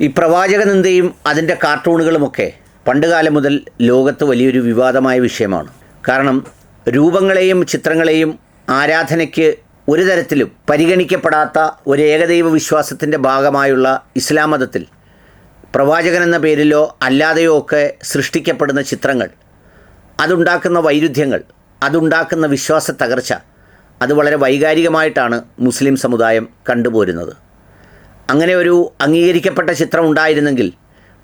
ഈ പ്രവാചക നിന്ദയും അതിന്റെ കാർട്ടൂണുകളുമൊക്കെ പണ്ടുകാലം മുതൽ ലോകത്ത് വലിയൊരു വിവാദമായ വിഷയമാണ്. കാരണം രൂപങ്ങളെയും ചിത്രങ്ങളെയും ആരാധനയ്ക്ക് ഒരു തരത്തിലും പരിഗണിക്കപ്പെടാത്ത ഒരു ഏകദൈവ വിശ്വാസത്തിന്റെ ഭാഗമായുള്ള ഇസ്ലാം മതത്തിൽ പ്രവാചകൻ എന്ന പേരിലോ അല്ലാതെയോ ഒക്കെ സൃഷ്ടിക്കപ്പെടുന്ന ചിത്രങ്ങൾ അതുണ്ടാക്കുന്ന വൈരുദ്ധ്യങ്ങൾ അതുണ്ടാക്കുന്ന വിശ്വാസ തകർച്ച അത് വളരെ വൈകാരികമായിട്ടാണ് മുസ്ലിം സമുദായം കണ്ടുപോരുന്നത്. അങ്ങനെ ഒരു അംഗീകരിക്കപ്പെട്ട ചിത്രം ഉണ്ടായിരുന്നെങ്കിൽ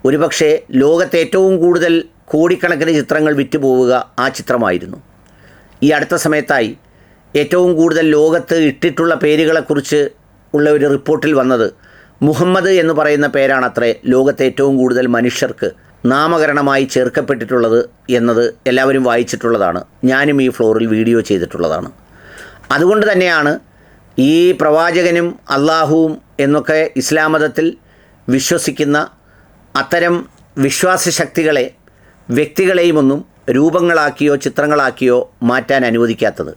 ഒരുപക്ഷെ ലോകത്തെ ഏറ്റവും കൂടുതൽ കോടിക്കണക്കിന് ചിത്രങ്ങൾ വിറ്റുപോവുക ആ ചിത്രമായിരുന്നു. ഈ അടുത്ത സമയത്തായി ഏറ്റവും കൂടുതൽ ലോകത്ത് ഇട്ടിട്ടുള്ള പേരുകളെക്കുറിച്ച് ഉള്ള ഒരു റിപ്പോർട്ടിൽ വന്നത് മുഹമ്മദ് എന്ന് പറയുന്ന പേരാണത്രേ ലോകത്തെ ഏറ്റവും കൂടുതൽ മനുഷ്യർക്ക് നാമകരണമായി ചേർക്കപ്പെട്ടിട്ടുള്ളത് എന്നത് എല്ലാവരും വായിച്ചിട്ടുള്ളതാണ്. ഞാനും ഈ ഫ്ലോറിൽ വീഡിയോ ചെയ്തിട്ടുള്ളതാണ്. അതുകൊണ്ട് തന്നെയാണ് ഈ പ്രവാചകനും അള്ളാഹുവും എന്നൊക്കെ ഇസ്ലാം മതത്തിൽ വിശ്വസിക്കുന്ന അത്തരം വിശ്വാസ ശക്തികളെ വ്യക്തികളെയുമൊന്നും രൂപങ്ങളാക്കിയോ ചിത്രങ്ങളാക്കിയോ മാറ്റാൻ അനുവദിക്കാത്തത്.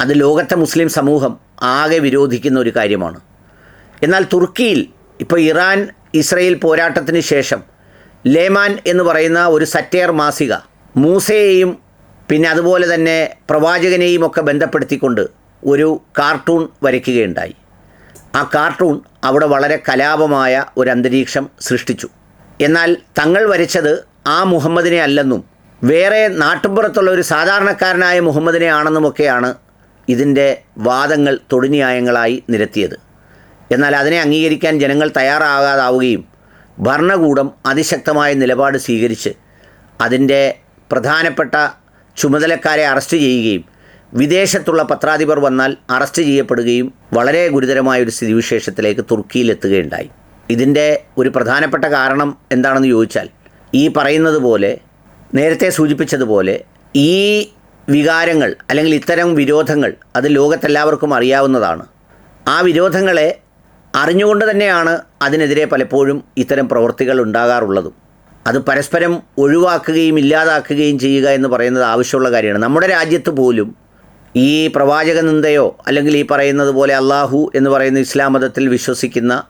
അത് ലോകത്തെ മുസ്ലിം സമൂഹം ആകെ വിരോധിക്കുന്ന ഒരു കാര്യമാണ്. എന്നാൽ തുർക്കിയിൽ ഇപ്പോൾ ഇറാൻ ഇസ്രയേൽ പോരാട്ടത്തിന് ശേഷം ലേമാൻ എന്ന് പറയുന്ന ഒരു സറ്റയർ മാസിക മൂസയെയും പിന്നെ അതുപോലെ തന്നെ പ്രവാചകനെയും ഒക്കെ ബന്ധപ്പെടുത്തിക്കൊണ്ട് ഒരു കാർട്ടൂൺ വരയ്ക്കുകയുണ്ടായി. ആ കാർട്ടൂൺ അവിടെ വളരെ കലാപമായ ഒരു അന്തരീക്ഷം സൃഷ്ടിച്ചു. എന്നാൽ തങ്ങൾ വരച്ചത് ആ മുഹമ്മദിനെ അല്ലെന്നും വേറെ നാട്ടുമ്പുറത്തുള്ള ഒരു സാധാരണക്കാരനായ മുഹമ്മദിനെ ആണെന്നുമൊക്കെയാണ് ഇതിന്റെ വാദങ്ങൾ തൊടുന്യായങ്ങളായി നിരത്തിയത്. എന്നാൽ അതിനെ അംഗീകരിക്കാൻ ജനങ്ങൾ തയ്യാറാകാതാവുകയും ഭരണകൂടം അതിശക്തമായ നിലപാട് സ്വീകരിച്ച് അതിന്റെ പ്രധാനപ്പെട്ട ചുമതലക്കാരെ അറസ്റ്റ് ചെയ്യുകയും വിദേശത്തുള്ള പത്രാധിപർ വന്നാൽ അറസ്റ്റ് ചെയ്യപ്പെടുകയും വളരെ ഗുരുതരമായ ഒരു സ്ഥിതിവിശേഷത്തിലേക്ക് തുർക്കിയിലെത്തുകയുണ്ടായി. ഇതിന്റെ ഒരു പ്രധാനപ്പെട്ട കാരണം എന്താണെന്ന് ചോദിച്ചാൽ ഈ പറയുന്നത് പോലെ നേരത്തെ സൂചിപ്പിച്ചതുപോലെ ഈ വികാരങ്ങൾ അല്ലെങ്കിൽ ഇത്തരം വിരോധങ്ങൾ അത് ലോകത്തെല്ലാവർക്കും അറിയാവുന്നതാണ്. ആ വിരോധങ്ങളെ അറിഞ്ഞുകൊണ്ട് തന്നെയാണ് അതിനെതിരെ പലപ്പോഴും ഇത്തരം പ്രവൃത്തികൾ ഉണ്ടാകാറുള്ളതും. അത് പരസ്പരം ഒഴിവാക്കുകയും ഇല്ലാതാക്കുകയും ചെയ്യുക എന്ന് പറയുന്നത് ആവശ്യമുള്ള കാര്യമാണ്. നമ്മുടെ രാജ്യത്ത് പോലും ഈ പ്രവാചക നിന്ദയോ അല്ലെങ്കിൽ ഈ പറയുന്നത് പോലെ അള്ളാഹു എന്ന് പറയുന്ന ഇസ്ലാം മതത്തിൽ വിശ്വസിക്കുന്ന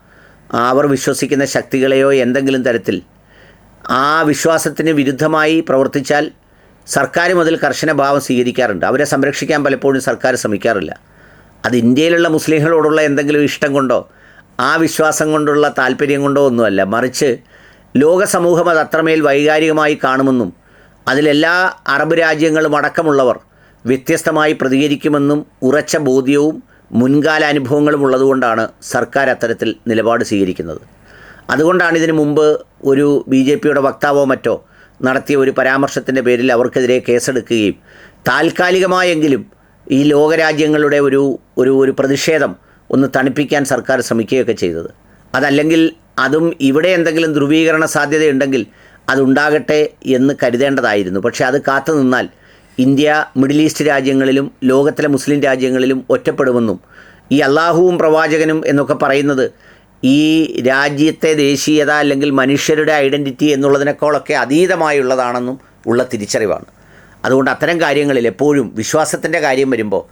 അവർ വിശ്വസിക്കുന്ന ശക്തികളെയോ എന്തെങ്കിലും തരത്തിൽ ആ വിശ്വാസത്തിന് വിരുദ്ധമായി പ്രവർത്തിച്ചാൽ സർക്കാർ മുതൽ കർശന ഭാവം സ്വീകരിക്കാറുണ്ട്. അവരെ സംരക്ഷിക്കാൻ പലപ്പോഴും സർക്കാർ ശ്രമിക്കാറില്ല. അത് ഇന്ത്യയിലുള്ള മുസ്ലിങ്ങളോടുള്ള എന്തെങ്കിലും ഇഷ്ടം കൊണ്ടോ ആ വിശ്വാസം കൊണ്ടുള്ള താല്പര്യം കൊണ്ടോ ഒന്നുമല്ല. മറിച്ച് ലോക സമൂഹം അത് അത്രമേൽ വൈകാരികമായി കാണുമെന്നും അതിലെല്ലാ അറബ് രാജ്യങ്ങളും അടക്കമുള്ളവർ വ്യത്യസ്തമായി പ്രതികരിക്കുമെന്നും ഉറച്ച ബോധ്യവും മുൻകാല അനുഭവങ്ങളും ഉള്ളതുകൊണ്ടാണ് സർക്കാർ അത്തരത്തിൽ നിലപാട് സ്വീകരിക്കുന്നത്. അതുകൊണ്ടാണ് ഇതിനു മുമ്പ് ഒരു ബി ജെ പിയുടെ വക്താവോ മറ്റോ നടത്തിയ ഒരു പരാമർശത്തിന്റെ പേരിൽ അവർക്കെതിരെ കേസെടുക്കുകയും താൽക്കാലികമായെങ്കിലും ഈ ലോകരാജ്യങ്ങളുടെ ഒരു ഒരു ഒരു പ്രതിഷേധം ഒന്ന് തണുപ്പിക്കാൻ സർക്കാർ ശ്രമിക്കുകയൊക്കെ ചെയ്തത്. അതല്ലെങ്കിൽ അതും ഇവിടെ എന്തെങ്കിലും ധ്രുവീകരണ സാധ്യതയുണ്ടെങ്കിൽ അതുണ്ടാകട്ടെ എന്ന് കരുതേണ്ടതായിരുന്നു. പക്ഷേ അത് കാത്തു നിന്നാൽ ഇന്ത്യ മിഡിൽ ഈസ്റ്റ് രാജ്യങ്ങളിലും ലോകത്തിലെ മുസ്ലിം രാജ്യങ്ങളിലും ഒറ്റപ്പെടുമെന്നും ഈ അള്ളാഹുവും പ്രവാചകനും എന്നൊക്കെ പറയുന്നത് ഈ രാജ്യത്തെ ദേശീയത അല്ലെങ്കിൽ മനുഷ്യരുടെ ഐഡന്റിറ്റി എന്നുള്ളതിനേക്കാളൊക്കെ അതീതമായുള്ളതാണെന്നും ഉള്ള തിരിച്ചറിവാണ്. അതുകൊണ്ട് അത്തരം കാര്യങ്ങളിൽ എപ്പോഴും വിശ്വാസത്തിന്റെ കാര്യം വരുമ്പോൾ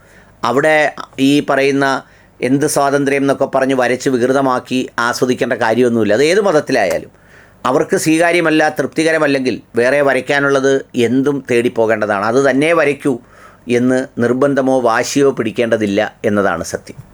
അവിടെ ഈ പറയുന്ന എന്ത് സ്വാതന്ത്ര്യം എന്നൊക്കെ പറഞ്ഞ് വരച്ച് വികൃതമാക്കി ആസ്വദിക്കേണ്ട കാര്യമൊന്നുമില്ല. അത് ഏത് മതത്തിലായാലും. അവർക്ക് സ്വീകാര്യമല്ല തൃപ്തികരമല്ലെങ്കിൽ വേറെ വരയ്ക്കാനുള്ളത് എന്തും തേടിപ്പോകേണ്ടതാണ്. അത് തന്നെ വരയ്ക്കൂ എന്ന് നിർബന്ധമോ വാശിയോ പിടിക്കേണ്ടതില്ല എന്നതാണ് സത്യം.